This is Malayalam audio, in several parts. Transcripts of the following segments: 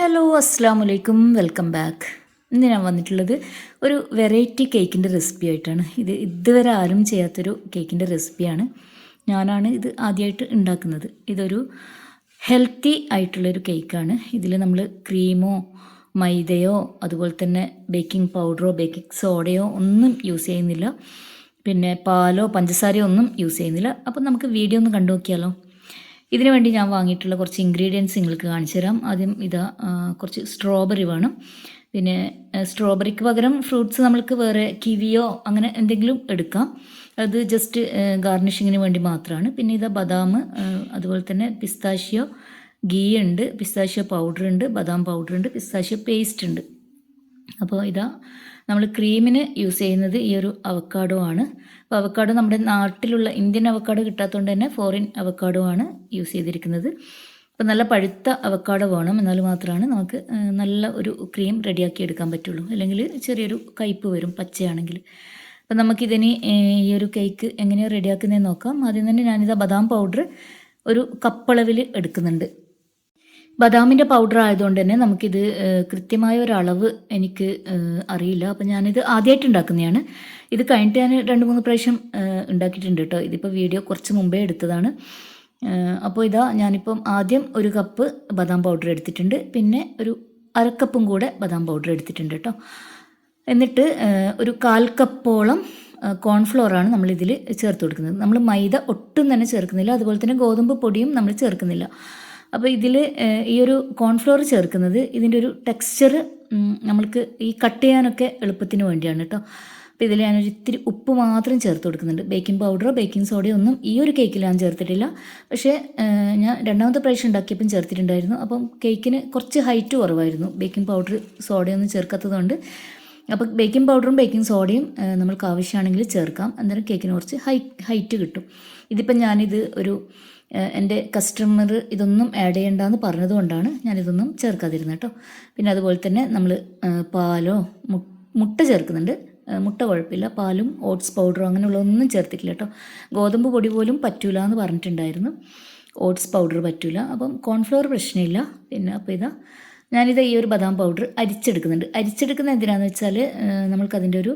ഹലോ അസ്സാം വലൈക്കും വെൽക്കം ബാക്ക് ഇന്ന് ഞാൻ വന്നിട്ടുള്ളത് ഒരു വെറൈറ്റി കേക്കിന്റെ റെസിപ്പി ആയിട്ടാണ്. ഇത് ഇതുവരെ ആരും ചെയ്യാത്തൊരു കേക്കിന്റെ റെസിപ്പിയാണ് ഞാനാണ് ഇത് ആദ്യമായിട്ട് ഉണ്ടാക്കുന്നത്. ഇതൊരു ഹെൽത്തി ആയിട്ടുള്ളൊരു കേക്കാണ് ഇതിൽ നമ്മൾ ക്രീമോ മൈദയോ അതുപോലെ തന്നെ ബേക്കിംഗ് പൗഡറോ ബേക്കിംഗ് സോഡയോ ഒന്നും യൂസ് ചെയ്യുന്നില്ല. പിന്നെ പാലോ പഞ്ചസാരയോ ഒന്നും യൂസ് ചെയ്യുന്നില്ല. അപ്പം നമുക്ക് വീഡിയോ ഒന്ന് കണ്ടു നോക്കിയാലോ ഇതിനു വേണ്ടി ഞാൻ വാങ്ങിയിട്ടുള്ള കുറച്ച് ഇൻഗ്രീഡിയൻസ് നിങ്ങൾക്ക് കാണിച്ചു തരാം. ആദ്യം ഇതാ കുറച്ച് സ്ട്രോബെറി വേണം. പിന്നെ സ്ട്രോബെറിക്ക് പകരം ഫ്രൂട്ട്സ് നമ്മൾക്ക് വേറെ കിവിയോ അങ്ങനെ എന്തെങ്കിലും എടുക്കാം. അത് ജസ്റ്റ് ഗാർണിഷിങ്ങിന് വേണ്ടി മാത്രമാണ്. പിന്നെ ഇതാ ബദാം അതുപോലെ തന്നെ പിസ്താഷ്യോ ഗീ ഉണ്ട് പിസ്താഷ്യോ പൗഡർ ഉണ്ട് ബദാം പൗഡർ ഉണ്ട് പിസ്താഷ്യോ പേസ്റ്റ് ഉണ്ട്. അപ്പോൾ ഇതാ നമ്മൾ ക്രീമിന് യൂസ് ചെയ്യുന്നത് ഈ ഒരു അവക്കാഡോ ആണ്. അപ്പോൾ അവക്കാഡോ നമ്മുടെ നാട്ടിലുള്ള ഇന്ത്യൻ അവക്കാഡോ കിട്ടാത്തതുകൊണ്ട് തന്നെ ഫോറിൻ അവക്കാഡോ ആണ് യൂസ് ചെയ്തിരിക്കുന്നത്. അപ്പോൾ നല്ല പഴുത്ത അവക്കാഡോ വേണം. എന്നാൽ മാത്രമാണ് നമുക്ക് നല്ല ഒരു ക്രീം റെഡിയാക്കി എടുക്കാൻ പറ്റുള്ളൂ. അല്ലെങ്കിൽ ചെറിയൊരു കയ്പ്പ് വരും പച്ചയാണെങ്കിൽ. അപ്പോൾ നമുക്കിതിന് ഈ ഒരു കേക്ക് എങ്ങനെയാണ് റെഡിയാക്കുന്നതെന്ന് നോക്കാം. ആദ്യം തന്നെ ഞാനിതാ ബദാം പൗഡർ ഒരു കപ്പളവിൽ എടുക്കുന്നുണ്ട്. ബദാമിന്റെ പൗഡർ ആയതുകൊണ്ട് തന്നെ നമുക്കിത് കൃത്യമായ ഒരു അളവ് എനിക്ക് അറിയില്ല. അപ്പം ഞാനിത് ആദ്യമായിട്ട് ഉണ്ടാക്കുന്നതാണ്. ഇത് കഴിഞ്ഞിട്ട് ഞാൻ രണ്ട് മൂന്ന് പ്രാവശ്യം ഉണ്ടാക്കിയിട്ടുണ്ട് കേട്ടോ ഇതിപ്പോൾ വീഡിയോ കുറച്ച് മുമ്പേ എടുത്തതാണ്. അപ്പോൾ ഇതാ ഞാനിപ്പം ആദ്യം ഒരു കപ്പ് ബദാം പൗഡർ എടുത്തിട്ടുണ്ട്. പിന്നെ ഒരു അരക്കപ്പും കൂടെ ബദാം പൗഡർ എടുത്തിട്ടുണ്ട് കേട്ടോ എന്നിട്ട് ഒരു കാൽ കപ്പോളം കോൺഫ്ലോറാണ് നമ്മളിതിൽ ചേർത്ത് കൊടുക്കുന്നത്. നമ്മൾ മൈദ ഒട്ടും തന്നെ ചേർക്കുന്നില്ല. അതുപോലെ തന്നെ ഗോതമ്പ് പൊടിയും നമ്മൾ ചേർക്കുന്നില്ല. അപ്പോൾ ഇതിൽ ഈ ഒരു കോൺഫ്ലോർ ചേർക്കുന്നത് ഇതിന്റെ ഒരു ടെക്സ്ചർ നമ്മൾക്ക് ഈ കട്ട് ചെയ്യാനൊക്കെ എളുപ്പത്തിന് വേണ്ടിയാണ് കേട്ടോ അപ്പോൾ ഇതിൽ ഞാനൊരു ഇത്തിരി ഉപ്പ് മാത്രം ചേർത്ത് കൊടുക്കുന്നുണ്ട്. ബേക്കിംഗ് പൗഡറോ ബേക്കിംഗ് സോഡയോ ഒന്നും ഈ ഒരു കേക്കിൽ ഞാൻ ചേർത്തിട്ടില്ല. പക്ഷേ ഞാൻ രണ്ടാമത്തെ പ്രാവശ്യം ഉണ്ടാക്കിയപ്പം ചേർത്തിട്ടുണ്ടായിരുന്നു. അപ്പം കേക്കിന് കുറച്ച് ഹൈറ്റ് കുറവായിരുന്നു. ബേക്കിംഗ് പൗഡർ സോഡയൊന്നും ചേർക്കാത്തതുകൊണ്ട്. അപ്പോൾ ബേക്കിംഗ് പൗഡറും ബേക്കിംഗ് സോഡയും നമ്മൾക്ക് ആവശ്യമാണെങ്കിൽ ചേർക്കാം. അന്നേരം കേക്കിന് കുറച്ച് ഹൈ ഹൈറ്റ് കിട്ടും. ഇതിപ്പം ഞാനിത് ഒരു എന്റെ കസ്റ്റമർ ഇതൊന്നും ആഡ് ചെയ്യേണ്ടെന്ന് പറഞ്ഞതുകൊണ്ടാണ് ഞാനിതൊന്നും ചേർക്കാതിരുന്നത് കേട്ടോ. പിന്നെ അതുപോലെ തന്നെ നമ്മൾ പാലോ മുട്ട ചേർക്കുന്നുണ്ട്. മുട്ട കുഴപ്പമില്ല. പാലും ഓട്സ് പൗഡറോ അങ്ങനെയുള്ള ഒന്നും ചേർത്തിട്ടില്ല കേട്ടോ. ഗോതമ്പ് പൊടി പോലും പറ്റൂല എന്ന് പറഞ്ഞിട്ടുണ്ടായിരുന്നു. ഓട്സ് പൗഡർ പറ്റൂല. അപ്പം കോൺഫ്ലവർ പ്രശ്നമില്ല. പിന്നെ അപ്പോൾ ഇതാ ഞാനിത് ഈ ഒരു ബദാം പൗഡർ അരിച്ചെടുക്കുന്നുണ്ട്. അരിച്ചെടുക്കുന്ന എന്തിനാന്ന് വെച്ചാൽ നമ്മൾക്കതിന്റെ ഒരു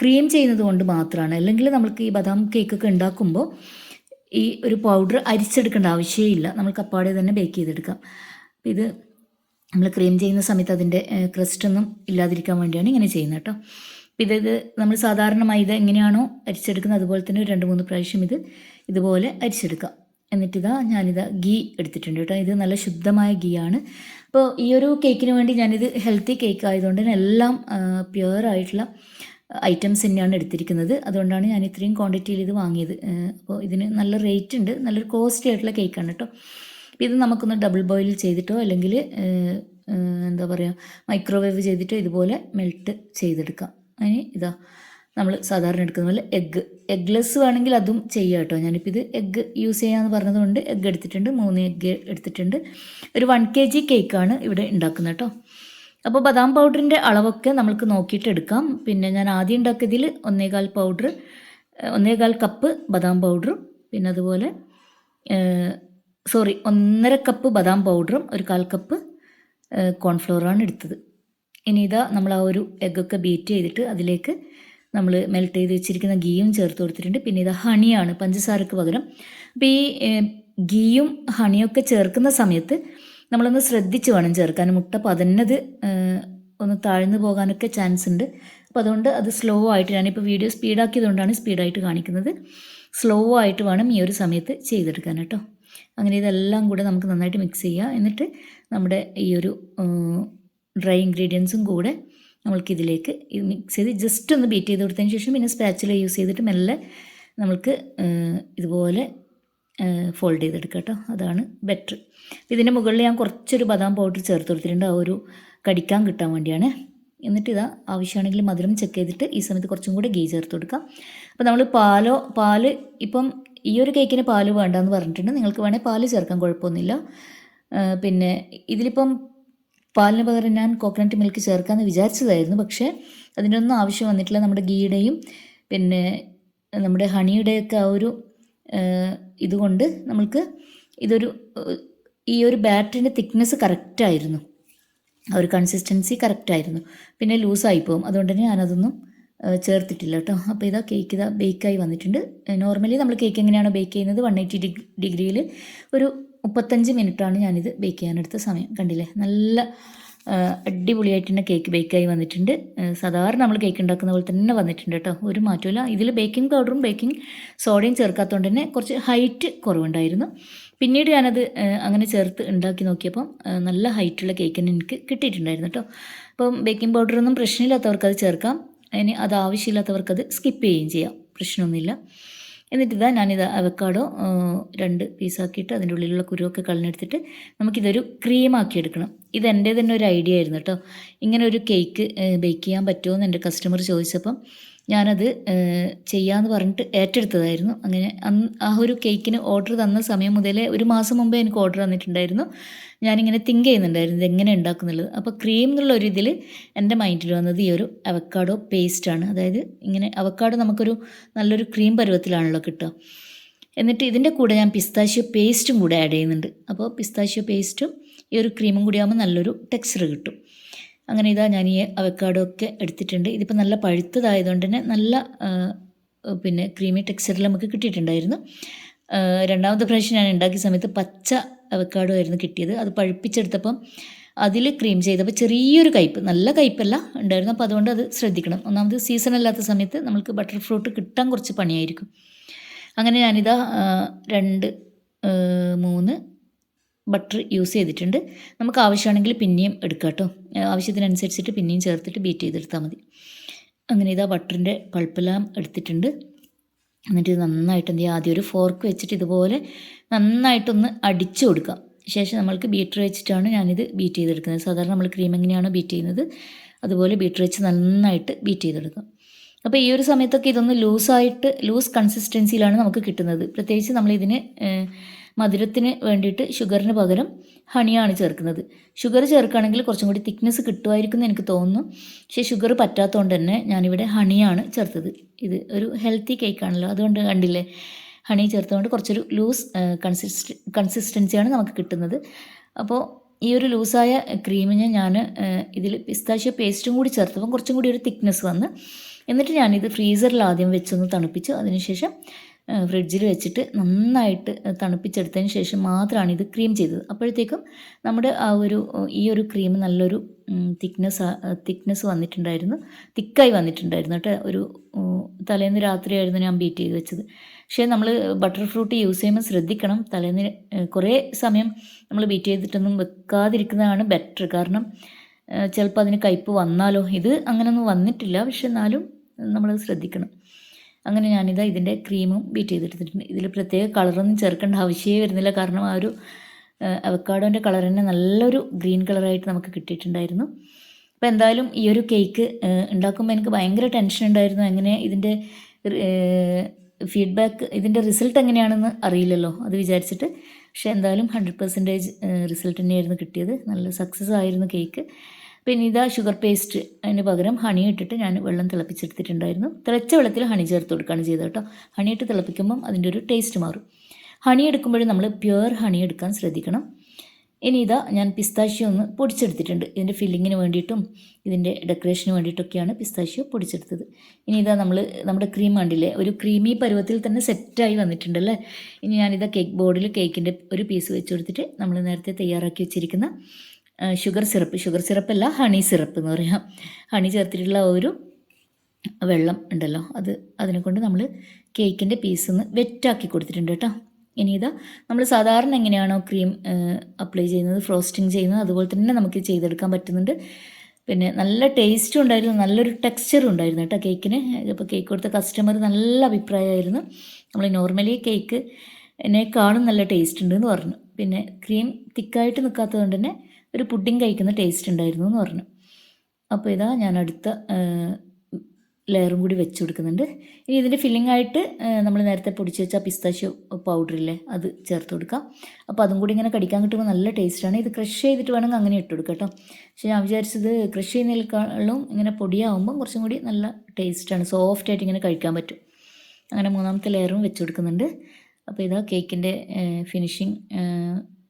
ക്രീം ചെയ്യുന്നത് കൊണ്ട് മാത്രമാണ് അല്ലെങ്കിൽ നമ്മൾക്ക് ഈ ബദാം കേക്കൊക്കെ ഉണ്ടാക്കുമ്പോൾ ഈ ഒരു പൗഡർ അരിച്ചെടുക്കേണ്ട ആവശ്യമില്ല. നമുക്ക് അപ്പാടെ തന്നെ ബേക്ക് ചെയ്തെടുക്കാം. അപ്പം ഇത് നമ്മൾ ക്രീം ചെയ്യുന്ന സമയത്ത് അതിന്റെ ക്രസ്റ്റ് ഒന്നും ഇല്ലാതിരിക്കാൻ വേണ്ടിയാണ് ഇങ്ങനെ ചെയ്യുന്നത് കേട്ടോ. അപ്പം ഇത് നമ്മൾ സാധാരണ മൈദ എങ്ങനെയാണോ അരിച്ചെടുക്കുന്നത് അതുപോലെ തന്നെ ഒരു രണ്ട് മൂന്ന് പ്രാവശ്യം ഇത് ഇതുപോലെ അരിച്ചെടുക്കാം. എന്നിട്ടിതാ ഞാനിതാ ഗീ എടുത്തിട്ടുണ്ട് കേട്ടോ. ഇത് നല്ല ശുദ്ധമായ ഗീ ആണ്. അപ്പോൾ ഈ ഒരു കേക്കിന് വേണ്ടി ഞാനിത് ഹെൽത്തി കേക്ക് ആയതുകൊണ്ട് തന്നെ എല്ലാം പ്യുവർ ആയിട്ടുള്ള ഐറ്റംസ് തന്നെയാണ് എടുത്തിരിക്കുന്നത്. അതുകൊണ്ടാണ് ഞാൻ ഇത്രയും ക്വാണ്ടിറ്റിയിൽ ഇത് വാങ്ങിയത്. അപ്പോൾ ഇതിന് നല്ല റേറ്റ് ഉണ്ട്. നല്ലൊരു കോസ്റ്റ്ലി ആയിട്ടുള്ള കേക്കാണ് കേട്ടോ. ഇത് നമുക്കൊന്ന് ഡബിൾ ബോയിൽ ചെയ്തിട്ടോ അല്ലെങ്കിൽ എന്താ പറയുക മൈക്രോവേവ് ചെയ്തിട്ടോ ഇതുപോലെ മെൽറ്റ് ചെയ്തെടുക്കാം. അതിന് ഇതാ നമ്മൾ സാധാരണ എടുക്കുന്ന പോലെ എഗ്ഗ് എഗ്ലെസ് വേണമെങ്കിൽ അതും ചെയ്യാം കേട്ടോ. ഞാനിപ്പോൾ ഇത് എഗ്ഗ് യൂസ് ചെയ്യാമെന്ന് പറഞ്ഞതുകൊണ്ട് എഗ്ഗ് എടുത്തിട്ടുണ്ട്. മൂന്ന് എഗ്ഗ് എടുത്തിട്ടുണ്ട്. ഒരു വൺ കെ ജി കേക്കാണ് ഇവിടെ ഉണ്ടാക്കുന്നത് കേട്ടോ. അപ്പോൾ ബദാം പൗഡറിന്റെ അളവൊക്കെ നമുക്ക് നോക്കിയിട്ട് എടുക്കാം. പിന്നെ ഞാൻ ആദ്യം ഉണ്ടാക്കിയതിൽ ഒന്നേകാൽ പൗഡർ ഒന്നേകാൽ കപ്പ് ബദാം പൗഡറും പിന്നെ അതുപോലെ സോറി ഒന്നര കപ്പ് ബദാം പൗഡറും ഒരു കാൽ കപ്പ് കോൺഫ്ലോറാണ് എടുത്തത്. ഇനി ഇതാ നമ്മൾ ആ ഒരു എഗ്ഗൊക്കെ ബീറ്റ് ചെയ്തിട്ട് അതിലേക്ക് നമ്മൾ മെൽറ്റ് ചെയ്ത് വെച്ചിരിക്കുന്ന ഗീയും ചേർത്ത് കൊടുത്തിട്ടുണ്ട്. പിന്നെ ഇത് ഹണിയാണ് പഞ്ചസാരക്ക് പകരം. അപ്പോൾ ഈ ഗീയും ഹണിയൊക്കെ ചേർക്കുന്ന സമയത്ത് നമ്മളൊന്ന് ശ്രദ്ധിച്ച് വേണം ചേർക്കാൻ. മുട്ട പതിനത് ഒന്ന് താഴ്ന്നു പോകാനൊക്കെ ചാൻസ് ഉണ്ട്. അപ്പോൾ അതുകൊണ്ട് അത് സ്ലോ ആയിട്ട് ഞാനിപ്പോൾ വീഡിയോ സ്പീഡാക്കിയതുകൊണ്ടാണ് സ്പീഡായിട്ട് കാണിക്കുന്നത്. സ്ലോ ആയിട്ട് വേണം ഈ ഒരു സമയത്ത് ചെയ്തെടുക്കാൻ കേട്ടോ. അങ്ങനെ ഇതെല്ലാം കൂടെ നമുക്ക് നന്നായിട്ട് മിക്സ് ചെയ്യുക എന്നിട്ട് നമ്മുടെ ഈ ഒരു ഡ്രൈ ഇൻഗ്രീഡിയൻസും കൂടെ നമ്മൾക്കിതിലേക്ക് മിക്സ് ചെയ്ത് ജസ്റ്റ് ഒന്ന് ബീറ്റ് ചെയ്ത് കൊടുത്തതിന് ശേഷം പിന്നെ സ്പാച്ചില യൂസ് ചെയ്തിട്ട് മെല്ലെ നമ്മൾക്ക് ഇതുപോലെ ഫോൾഡ് ചെയ്തെടുക്കുക കേട്ടോ. അതാണ് ബെറ്റർ ഇതിന്റെ മുകളിൽ ഞാൻ കുറച്ചൊരു ബദാം പൗഡർ ചേർത്ത് കൊടുത്തിട്ടുണ്ട്. ആ ഒരു കടിക്കാൻ കിട്ടാൻ വേണ്ടിയാണ്. എന്നിട്ട് ഇതാ ആവശ്യമാണെങ്കിൽ മധുരം ചെക്ക് ചെയ്തിട്ട് ഈ സമയത്ത് കുറച്ചും കൂടെ ഗീ ചേർത്ത് കൊടുക്കാം. അപ്പോൾ നമ്മൾ പാലോ പാൽ ഇപ്പം ഈ ഒരു കേക്കിന് പാൽ വേണ്ടെന്ന് പറഞ്ഞിട്ടുണ്ട്. നിങ്ങൾക്ക് വേണേൽ പാൽ ചേർക്കാൻ കുഴപ്പമൊന്നുമില്ല. പിന്നെ ഇതിലിപ്പം പാലിന് പകരം ഞാൻ കോക്കനട്ട് മിൽക്ക് ചേർക്കാമെന്ന് വിചാരിച്ചതായിരുന്നു. പക്ഷേ അതിനൊന്നും ആവശ്യം വന്നിട്ടില്ല. നമ്മുടെ ഗീയുടെയും പിന്നെ നമ്മുടെ ഹണിയുടെയൊക്കെ ആ ഒരു ഇതുകൊണ്ട് നമ്മൾക്ക് ഇതൊരു ഈ ഒരു ബാറ്ററിന്റെ തിക്നെസ് കറക്റ്റായിരുന്നു. ആ ഒരു കൺസിസ്റ്റൻസി കറക്റ്റായിരുന്നു. പിന്നെ ലൂസായി പോകും അതുകൊണ്ട് തന്നെ ഞാനതൊന്നും ചേർത്തിട്ടില്ല കേട്ടോ. അപ്പോൾ ഇതാ കേക്ക് ഇതാ ബേക്കായി വന്നിട്ടുണ്ട്. നോർമലി നമ്മൾ കേക്ക് എങ്ങനെയാണ് ബേക്ക് ചെയ്യുന്നത്? വൺ എയ്റ്റി ഡിഗ്രി ഡിഗ്രിയിൽ ഒരു മുപ്പത്തഞ്ച് മിനിറ്റാണ് ഞാനിത് ബേക്ക് ചെയ്യാനെടുത്ത സമയം. കണ്ടില്ലേ? നല്ല അടിപൊളിയായിട്ട് തന്നെ കേക്ക് ബേക്കായി വന്നിട്ടുണ്ട്. സാധാരണ നമ്മൾ കേക്ക് ഉണ്ടാക്കുന്ന പോലെ തന്നെ വന്നിട്ടുണ്ട് കേട്ടോ ഒരു മാറ്റമില്ല ഇതിൽ ബേക്കിംഗ് പൗഡറും ബേക്കിംഗ് സോഡയും ചേർക്കാത്തതുകൊണ്ട് തന്നെ കുറച്ച് ഹൈറ്റ് കുറവുണ്ടായിരുന്നു. പിന്നീട് ഞാനത് അങ്ങനെ ചേർത്ത് ഉണ്ടാക്കി നോക്കിയപ്പം നല്ല ഹൈറ്റുള്ള കേക്ക് തന്നെ എനിക്ക് കിട്ടിയിട്ടുണ്ടായിരുന്നു കേട്ടോ അപ്പം ബേക്കിംഗ് പൗഡറൊന്നും പ്രശ്നമില്ലാത്തവർക്ക് അത് ചേർക്കാം. ഇനി അത് ആവശ്യമില്ലാത്തവർക്ക് അത് സ്കിപ്പ് ചെയ്യുകയും ചെയ്യാം. പ്രശ്നമൊന്നുമില്ല. എന്നിട്ട് ഇതാ ഞാനിത് അവക്കാടോ രണ്ട് പീസാക്കിയിട്ട് അതിന്റെ ഉള്ളിലുള്ള കുരുവൊക്കെ കളഞ്ഞെടുത്തിട്ട് നമുക്കിതൊരു ക്രീമാക്കി എടുക്കണം ഇത് എന്റെ തന്നെ ഒരു ഐഡിയ ആയിരുന്നു കേട്ടോ. ഇങ്ങനെ ഒരു കേക്ക് ബേക്ക് ചെയ്യാൻ പറ്റുമോ എന്ന് എന്റെ കസ്റ്റമർ ചോദിച്ചപ്പം ഞാനത് ചെയ്യാമെന്ന് പറഞ്ഞിട്ട് ഏറ്റെടുത്തതായിരുന്നു. അങ്ങനെ ആ ഒരു കേക്കിന് ഓർഡർ തന്ന സമയം മുതലേ ഒരു മാസം മുമ്പേ എനിക്ക് ഓർഡർ തന്നിട്ടുണ്ടായിരുന്നു. ഞാനിങ്ങനെ തിങ്ക് ചെയ്യുന്നുണ്ടായിരുന്നു ഇത് എങ്ങനെ ഉണ്ടാക്കുന്നുള്ളത്. അപ്പോൾ ക്രീം എന്നുള്ള ഒരു ഇതിൽ എന്റെ മൈൻഡിൽ വന്നത് ഈ ഒരു അവക്കാഡോ പേസ്റ്റാണ് അതായത് ഇങ്ങനെ അവക്കാഡോ നമുക്കൊരു നല്ലൊരു ക്രീം പരുവത്തിലാണല്ലോ കിട്ടുക. എന്നിട്ട് ഇതിന്റെ കൂടെ ഞാൻ പിസ്താഷ്യോ പേസ്റ്റും കൂടെ ആഡ് ചെയ്യുന്നുണ്ട്. അപ്പോൾ പിസ്താഷ്യോ പേസ്റ്റും ഈ ഒരു ക്രീമും കൂടി ആകുമ്പോൾ നല്ലൊരു ടെക്സ്ചർ കിട്ടും. അങ്ങനെ ഇതാ ഞാൻ ഈ അവക്കാഡോ ഒക്കെ എടുത്തിട്ടുണ്ട്. ഇതിപ്പോൾ നല്ല പഴുത്തതായതുകൊണ്ട് തന്നെ നല്ല പിന്നെ ക്രീമി ടെക്സ്ചറിൽ നമുക്ക് കിട്ടിയിട്ടുണ്ടായിരുന്നു. രണ്ടാമത്തെ പ്രാവശ്യം ഞാൻ ഉണ്ടാക്കിയ സമയത്ത് പച്ച അവക്കാഡോ ആയിരുന്നു കിട്ടിയത്. അത് പഴുപ്പിച്ചെടുത്തപ്പം അതിൽ ക്രീം ചെയ്തപ്പോൾ ചെറിയൊരു കയ്പ്പ് നല്ല കയ്പ്പല്ല ഉണ്ടായിരുന്നു. അപ്പോൾ അതുകൊണ്ട് അത് ശ്രദ്ധിക്കണം. ഒന്നാമത് സീസൺ അല്ലാത്ത സമയത്ത് നമുക്ക് ബട്ടർ ഫ്രൂട്ട് കിട്ടാൻ കുറച്ച് പണിയായിരിക്കും. അങ്ങനെ ഞാനിതാ രണ്ട് മൂന്ന് ബട്ടർ യൂസ് ചെയ്തിട്ടുണ്ട്. നമുക്ക് ആവശ്യമാണെങ്കിൽ പിന്നെയും എടുക്കാം കേട്ടോ. ആവശ്യത്തിനനുസരിച്ചിട്ട് പിന്നെയും ചേർത്തിട്ട് ബീറ്റ് ചെയ്തെടുത്താൽ മതി. അങ്ങനെ ഇതാ ബട്ടറിന്റെ പൾപ്പെല്ലാം എടുത്തിട്ടുണ്ട്. എന്നിട്ട് ഇത് നന്നായിട്ട് എന്ത് ചെയ്യുക? ആദ്യം ഒരു ഫോർക്ക് വെച്ചിട്ട് ഇതുപോലെ നന്നായിട്ടൊന്ന് അടിച്ചു കൊടുക്കാം. ശേഷം നമ്മൾക്ക് ബീറ്റർ വെച്ചിട്ടാണ് ഞാനിത് ബീറ്റ് ചെയ്തെടുക്കുന്നത്. സാധാരണ നമ്മൾ ക്രീം എങ്ങനെയാണോ ബീറ്റ് ചെയ്യുന്നത് അതുപോലെ ബീറ്റർ വെച്ച് നന്നായിട്ട് ബീറ്റ് ചെയ്തെടുക്കാം. അപ്പോൾ ഈ ഒരു സമയത്തൊക്കെ ഇതൊന്ന് ലൂസായിട്ട് ലൂസ് കൺസിസ്റ്റൻസിയിലാണ് നമുക്ക് കിട്ടുന്നത്. പ്രത്യേകിച്ച് നമ്മളിതിന് മധുരത്തിന് വേണ്ടിയിട്ട് ഷുഗറിന് പകരം ഹണിയാണ് ചേർക്കുന്നത്. ഷുഗർ ചേർക്കുകയാണെങ്കിൽ കുറച്ചും കൂടി തിക്നെസ് കിട്ടുമായിരിക്കും എന്ന് എനിക്ക് തോന്നുന്നു. പക്ഷേ ഷുഗർ പറ്റാത്തതുകൊണ്ട് തന്നെ ഞാനിവിടെ ഹണിയാണ് ചേർത്തത്. ഇത് ഒരു ഹെൽത്തി കേക്കാണല്ലോ അതുകൊണ്ട് കണ്ടില്ലേ? ഹണി ചേർത്തുകൊണ്ട് കുറച്ചൊരു ലൂസ് കൺസിസ്റ്റ് കൺസിസ്റ്റൻസിയാണ് നമുക്ക് കിട്ടുന്നത്. അപ്പോൾ ഈ ഒരു ലൂസായ ക്രീമിന് ഞാൻ ഇതിൽ പിസ്താഷ്യ പേസ്റ്റും കൂടി ചേർത്തപ്പം കുറച്ചും കൂടി ഒരു തിക്നെസ് വന്ന് എന്നിട്ട് ഞാനിത് ഫ്രീസറിൽ ആദ്യം വെച്ചൊന്ന് തണുപ്പിച്ചു അതിനുശേഷം ഫ്രിഡ്ജിൽ വെച്ചിട്ട് നന്നായിട്ട് തണുപ്പിച്ചെടുത്തതിന് ശേഷം മാത്രമാണ് ഇത് ക്രീം ചെയ്തത്. അപ്പോഴത്തേക്കും നമ്മുടെ ആ ഒരു ഈ ഒരു ക്രീം നല്ലൊരു തിക്നെസ് തിക്നെസ് വന്നിട്ടുണ്ടായിരുന്നു. തിക്കായി വന്നിട്ടുണ്ടായിരുന്നു കേട്ടോ. ഒരു തലേന്ന് രാത്രിയായിരുന്നു ഞാൻ ബീറ്റ് ചെയ്ത് വെച്ചത്. പക്ഷേ നമ്മൾ ബട്ടർ ഫ്രൂട്ട് യൂസ് ചെയ്യുമ്പോൾ ശ്രദ്ധിക്കണം. തലേന്ന് കുറേ സമയം നമ്മൾ ബീറ്റ് ചെയ്തിട്ടൊന്നും വെക്കാതിരിക്കുന്നതാണ് ബെറ്റർ കാരണം ചിലപ്പോൾ അതിന് കയ്പ്പ് വന്നാലോ? ഇത് അങ്ങനെയൊന്നും വന്നിട്ടില്ല. പക്ഷെ എന്നാലും നമ്മൾ ശ്രദ്ധിക്കണം. അങ്ങനെ ഞാനിതാ ഇതിന്റെ ക്രീമും ബീറ്റ് ചെയ്തെടുത്തിട്ടുണ്ട് ഇതിൽ പ്രത്യേക കളറൊന്നും ചേർക്കേണ്ട ആവശ്യമേ വരുന്നില്ല. കാരണം ആ ഒരു അവക്കാഡോന്റെ കളർ തന്നെ നല്ലൊരു ഗ്രീൻ കളറായിട്ട് നമുക്ക് കിട്ടിയിട്ടുണ്ടായിരുന്നു. അപ്പോൾ എന്തായാലും ഈ ഒരു കേക്ക് ഉണ്ടാക്കുമ്പോൾ എനിക്ക് ഭയങ്കര ടെൻഷൻ ഉണ്ടായിരുന്നു എങ്ങനെ ഇതിന്റെ ഫീഡ്ബാക്ക് ഇതിന്റെ റിസൾട്ട് എങ്ങനെയാണെന്ന് അറിയില്ലല്ലോ. അത് വിചാരിച്ചിട്ട്. പക്ഷെ എന്തായാലും ഹൺഡ്രഡ് പെർസെന്റേജ് റിസൾട്ട് തന്നെയായിരുന്നു കിട്ടിയത്. നല്ല സക്സസ് ആയിരുന്നു കേക്ക് പിന്നെ ഇതാ ഷുഗർ പേസ്റ്റ് അതിന് പകരം ഹണി ഇട്ടിട്ട് ഞാൻ വെള്ളം തിളപ്പിച്ചെടുത്തിട്ടുണ്ടായിരുന്നു. തിളച്ച വെള്ളത്തിൽ ഹണി ചേർത്ത് കൊടുക്കുകയാണ് ചെയ്തത് കേട്ടോ. ഹണി ഇട്ട് തിളപ്പിക്കുമ്പം അതിന്റെ ഒരു ടേസ്റ്റ് മാറും. ഹണി എടുക്കുമ്പോഴും നമ്മൾ പ്യുവർ ഹണി എടുക്കാൻ ശ്രദ്ധിക്കണം. ഇനി ഇതാ ഞാൻ പിസ്താഷ്യോ ഒന്ന് പൊടിച്ചെടുത്തിട്ടുണ്ട്. ഇതിന്റെ ഫില്ലിങ്ങിന് വേണ്ടിയിട്ടും ഇതിന്റെ ഡെക്കറേഷന് വേണ്ടിയിട്ടൊക്കെയാണ് പിസ്താഷ്യോ പൊടിച്ചെടുത്തത്. ഇനി ഇതാ നമ്മൾ നമ്മുടെ ക്രീം കണ്ടില്ലേ? ഒരു ക്രീമി പരുവത്തിൽ തന്നെ സെറ്റായി വന്നിട്ടുണ്ടല്ലേ? ഇനി ഞാനിതാ കേക്ക് ബോർഡിൽ കേക്കിന്റെ ഒരു പീസ് വെച്ച് കൊടുത്തിട്ട് നമ്മൾ നേരത്തെ തയ്യാറാക്കി വെച്ചിരിക്കുന്ന ഷുഗർ സിറപ്പ് ഷുഗർ സിറപ്പല്ല ഹണി സിറപ്പ് എന്ന് പറയാം. ഹണി ചേർത്തിട്ടുള്ള ഒരു വെള്ളം ഉണ്ടല്ലോ. അത് അതിനെ കൊണ്ട് നമ്മൾ കേക്കിന്റെ പീസ് ഒന്ന് വെറ്റാക്കി കൊടുത്തിട്ടുണ്ട് കേട്ടോ. ഇനി ഇത് നമ്മൾ സാധാരണ എങ്ങനെയാണോ ക്രീം അപ്ലൈ ചെയ്യുന്നത് ഫ്രോസ്റ്റിംഗ് ചെയ്യുന്നത് അതുപോലെ തന്നെ നമുക്ക് ചെയ്തെടുക്കാൻ പറ്റുന്നുണ്ട്. പിന്നെ നല്ല ടേസ്റ്റും ഉണ്ടായിരുന്നു നല്ലൊരു ടെക്സ്ചറും ഉണ്ടായിരുന്നു കേട്ടോ കേക്കിന് ഇപ്പോൾ കേക്ക് കൊടുത്ത കസ്റ്റമർ നല്ല അഭിപ്രായമായിരുന്നു. നമ്മൾ നോർമലി കേക്ക് എന്നെ കാണും നല്ല ടേസ്റ്റ് ഉണ്ടെന്ന് പറഞ്ഞു. പിന്നെ ക്രീം തിക്കായിട്ട് നിൽക്കാത്തത് കൊണ്ട് തന്നെ ഒരു പുഡിങ് കഴിക്കുന്ന ടേസ്റ്റ് ഉണ്ടായിരുന്നു എന്ന് പറഞ്ഞു. അപ്പോൾ ഇതാ ഞാൻ അടുത്ത ലെയറും കൂടി വെച്ച് കൊടുക്കുന്നുണ്ട്. ഇനി ഇതിന്റെ ഫില്ലിംഗ് ആയിട്ട് നമ്മൾ നേരത്തെ പൊടിച്ച് വെച്ച പിസ്താശ്യോ പൗഡറില്ലേ അത് ചേർത്ത് കൊടുക്കാം. അപ്പോൾ അതും കൂടി ഇങ്ങനെ കടിക്കാൻ കിട്ടുമ്പോൾ നല്ല ടേസ്റ്റാണ് ഇത് ക്രഷ് ചെയ്തിട്ട് വേണമെങ്കിൽ അങ്ങനെ ഇട്ട് കൊടുക്കാം കേട്ടോ. പക്ഷേ ഞാൻ വിചാരിച്ചത് ക്രഷ് ചെയ്യുന്നതിനേക്കാളും ഇങ്ങനെ പൊടിയാവുമ്പം കുറച്ചും കൂടി നല്ല ടേസ്റ്റാണ് സോഫ്റ്റായിട്ട് ഇങ്ങനെ കഴിക്കാൻ പറ്റും. അങ്ങനെ മൂന്നാമത്തെ ലെയറും വെച്ച് കൊടുക്കുന്നുണ്ട്. അപ്പോൾ ഇതാ കേക്കിന്റെ ഫിനിഷിങ്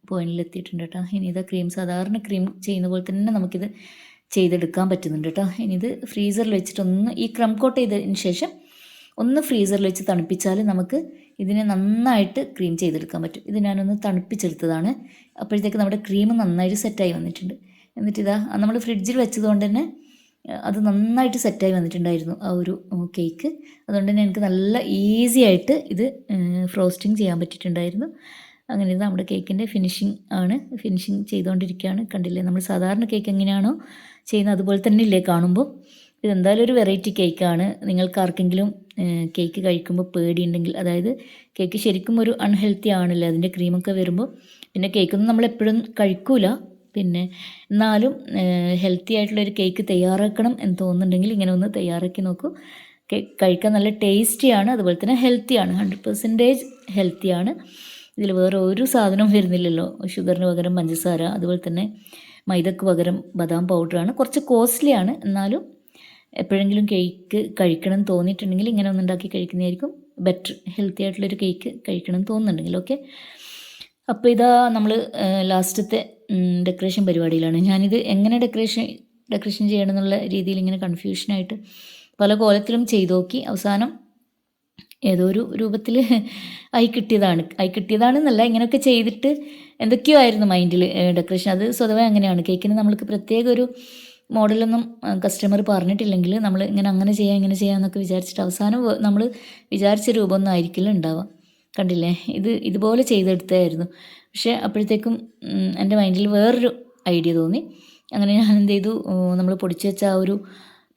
പോയിന്റിൽ എത്തിയിട്ടുണ്ട് കേട്ടോ. ഇനി ഇതാ ക്രീം സാധാരണ ക്രീം ചെയ്യുന്ന പോലെ തന്നെ നമുക്കിത് ചെയ്തെടുക്കാൻ പറ്റുന്നുണ്ട് കേട്ടോ ഇനി ഇത് ഫ്രീസറിൽ വെച്ചിട്ടൊന്ന് ഈ ക്രം കോട്ട് ചെയ്തതിന് ശേഷം ഒന്ന് ഫ്രീസറിൽ വെച്ച് തണുപ്പിച്ചാൽ നമുക്ക് ഇതിനെ നന്നായിട്ട് ക്രീം ചെയ്തെടുക്കാൻ പറ്റും. ഇത് ഞാനൊന്ന് തണുപ്പിച്ചെടുത്തതാണ്. അപ്പോഴത്തേക്ക് നമ്മുടെ ക്രീം നന്നായിട്ട് സെറ്റായി വന്നിട്ടുണ്ട്. എന്നിട്ട് ഇതാ നമ്മൾ ഫ്രിഡ്ജിൽ വെച്ചതുകൊണ്ട് തന്നെ അത് നന്നായിട്ട് സെറ്റായി വന്നിട്ടുണ്ടായിരുന്നു ആ ഒരു കേക്ക് അതുകൊണ്ട് തന്നെ എനിക്ക് നല്ല ഈസി ആയിട്ട് ഇത് ഫ്രോസ്റ്റിംഗ് ചെയ്യാൻ പറ്റിയിട്ടുണ്ടായിരുന്നു. അങ്ങനെ ഇത് നമ്മുടെ കേക്കിന്റെ ഫിനിഷിങ് ആണ്. ഫിനിഷിങ് ചെയ്തുകൊണ്ടിരിക്കുകയാണ്. കണ്ടില്ലേ? നമ്മൾ സാധാരണ കേക്ക് എങ്ങനെയാണോ ചെയ്യുന്നത്? അതുപോലെ തന്നെ ഇല്ലേ കാണുമ്പോൾ? ഇതെന്തായാലും ഒരു വെറൈറ്റി കേക്കാണ് നിങ്ങൾക്ക് ആർക്കെങ്കിലും കേക്ക് കഴിക്കുമ്പോൾ പേടിയുണ്ടെങ്കിൽ അതായത് കേക്ക് ശരിക്കും ഒരു അൺഹെൽത്തി ആണല്ലോ? അതിന്റെ ക്രീമൊക്കെ വരുമ്പോൾ. പിന്നെ കേക്കൊന്നും നമ്മൾ എപ്പോഴും കഴിക്കൂല. പിന്നെ എന്നാലും ഹെൽത്തി ആയിട്ടുള്ള ഒരു കേക്ക് തയ്യാറാക്കണം എന്ന് തോന്നുന്നുണ്ടെങ്കിൽ ഇങ്ങനെ ഒന്ന് തയ്യാറാക്കി നോക്കൂ. കഴിക്കാൻ നല്ല ടേസ്റ്റിയാണ് അതുപോലെ തന്നെ ഹെൽത്തിയാണ് ഹൺഡ്രഡ് പെർസെന്റേജ് ഹെൽത്തിയാണ് ഇതിൽ വേറെ ഒരു സാധനവും വരുന്നില്ലല്ലോ. ഷുഗറിന് പകരം പഞ്ചസാര അതുപോലെ തന്നെ മൈദക്ക് പകരം ബദാം പൗഡറാണ് കുറച്ച് കോസ്റ്റ്ലിയാണ് എന്നാലും എപ്പോഴെങ്കിലും കേക്ക് കഴിക്കണം എന്ന് തോന്നിയിട്ടുണ്ടെങ്കിൽ ഇങ്ങനെ ഒന്നുണ്ടാക്കി കഴിക്കുന്നതായിരിക്കും ബെറ്റർ ഹെൽത്തി ആയിട്ടുള്ളൊരു കേക്ക് കഴിക്കണം എന്ന് തോന്നുന്നുണ്ടെങ്കിൽ ഓക്കെ അപ്പോൾ ഇതാ നമ്മൾ ലാസ്റ്റത്തെ ഡെക്കറേഷൻ പരിപാടിയിലാണ്. ഞാനിത് എങ്ങനെ ഡെക്കറേഷൻ ഡെക്കറേഷൻ ചെയ്യണം എന്നുള്ള രീതിയിൽ ഇങ്ങനെ കൺഫ്യൂഷനായിട്ട് പല കോലത്തിലും ചെയ്തു നോക്കി. അവസാനം ഏതോ ഒരു രൂപത്തിൽ ആയി കിട്ടിയതാണ്. ആയി കിട്ടിയതാണെന്നല്ല ഇങ്ങനെയൊക്കെ ചെയ്തിട്ട് എന്തൊക്കെയോ ആയിരുന്നു മൈൻഡിൽ ഡെക്കറേഷൻ? അത് സ്വതവേ അങ്ങനെയാണ്. കേക്കിന് നമ്മൾക്ക് പ്രത്യേക ഒരു മോഡലൊന്നും കസ്റ്റമർ പറഞ്ഞിട്ടില്ലെങ്കിൽ നമ്മൾ ഇങ്ങനെ അങ്ങനെ ചെയ്യാം ഇങ്ങനെ ചെയ്യാം എന്നൊക്കെ വിചാരിച്ചിട്ട് അവസാനം നമ്മൾ വിചാരിച്ച രൂപമൊന്നും ആയിരിക്കില്ല ഉണ്ടാവുക കണ്ടില്ലേ? ഇത് ഇതുപോലെ ചെയ്തെടുത്തായിരുന്നു പക്ഷേ അപ്പോഴത്തേക്കും എന്റെ മൈൻഡിൽ വേറൊരു ഐഡിയ തോന്നി. അങ്ങനെ ഞാൻ എന്ത് ചെയ്തു? നമ്മൾ പൊടിച്ചു വെച്ച ആ ഒരു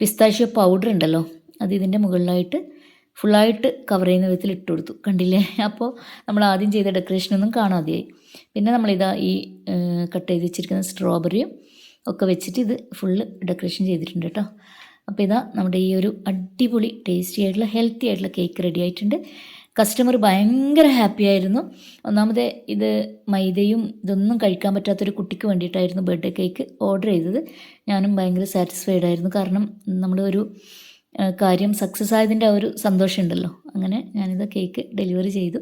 പിസ്താഷ്യ പൗഡർ ഉണ്ടല്ലോ അത് ഇതിന്റെ മുകളിലായിട്ട് ഫുള്ളായിട്ട് കവർ ചെയ്യുന്ന വിധത്തിൽ ഇട്ട് കൊടുത്തു. കണ്ടില്ലേ? അപ്പോൾ നമ്മൾ ആദ്യം ചെയ്ത ഡെക്കറേഷനൊന്നും കാണാതെയായി. പിന്നെ നമ്മളിതാ ഈ കട്ട് ചെയ്ത് വെച്ചിരിക്കുന്ന സ്ട്രോബെറിയും ഒക്കെ വെച്ചിട്ട് ഇത് ഫുള്ള് ഡെക്കറേഷൻ ചെയ്തിട്ടുണ്ട് കേട്ടോ. അപ്പോൾ ഇതാ നമ്മുടെ ഈ ഒരു അടിപൊളി ടേസ്റ്റി ആയിട്ടുള്ള ഹെൽത്തി ആയിട്ടുള്ള കേക്ക് റെഡി ആയിട്ടുണ്ട്. കസ്റ്റമർ ഭയങ്കര ഹാപ്പി ആയിരുന്നു. ഒന്നാമത് ഇത് മൈദയും ഇതൊന്നും കഴിക്കാൻ പറ്റാത്തൊരു കുട്ടിക്ക് വേണ്ടിയിട്ടായിരുന്നു ബർത്ത്ഡേ കേക്ക് ഓർഡർ ചെയ്തത്. ഞാനും ഭയങ്കര സാറ്റിസ്ഫൈഡ് ആയിരുന്നു. കാരണം നമ്മൾ ഒരു കാര്യം സക്സസ് ആയതിന്റെ ആ ഒരു സന്തോഷമുണ്ടല്ലോ. അങ്ങനെ ഞാനിത് കേക്ക് ഡെലിവറി ചെയ്തു.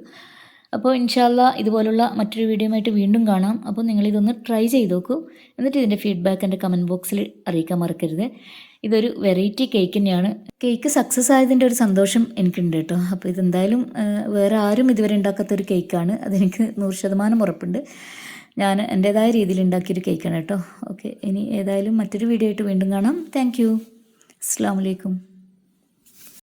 അപ്പോൾ ഇൻഷാല്ല ഇതുപോലുള്ള മറ്റൊരു വീഡിയോയുമായിട്ട് വീണ്ടും കാണാം. അപ്പോൾ നിങ്ങളിതൊന്ന് ട്രൈ ചെയ്ത് നോക്കൂ. എന്നിട്ട് ഇതിന്റെ ഫീഡ്ബാക്ക് എന്റെ കമന്റ് ബോക്സിൽ അറിയിക്കാൻ മറക്കരുത്. ഇതൊരു വെറൈറ്റി കേക്ക് തന്നെയാണ്. കേക്ക് സക്സസ് ആയതിന്റെ ഒരു സന്തോഷം എനിക്കുണ്ട് കേട്ടോ. അപ്പോൾ ഇതെന്തായാലും വേറെ ആരും ഇതുവരെ ഉണ്ടാക്കാത്ത ഒരു കേക്കാണ് അതെനിക്ക് നൂറ് ശതമാനം ഉറപ്പുണ്ട്. ഞാൻ എന്റേതായ രീതിയിൽ ഉണ്ടാക്കിയൊരു കേക്കാണ് കേട്ടോ. ഓക്കെ ഇനി ഏതായാലും മറ്റൊരു വീഡിയോ ആയിട്ട് വീണ്ടും കാണാം. താങ്ക് യു അസ്സാം വലൈക്കും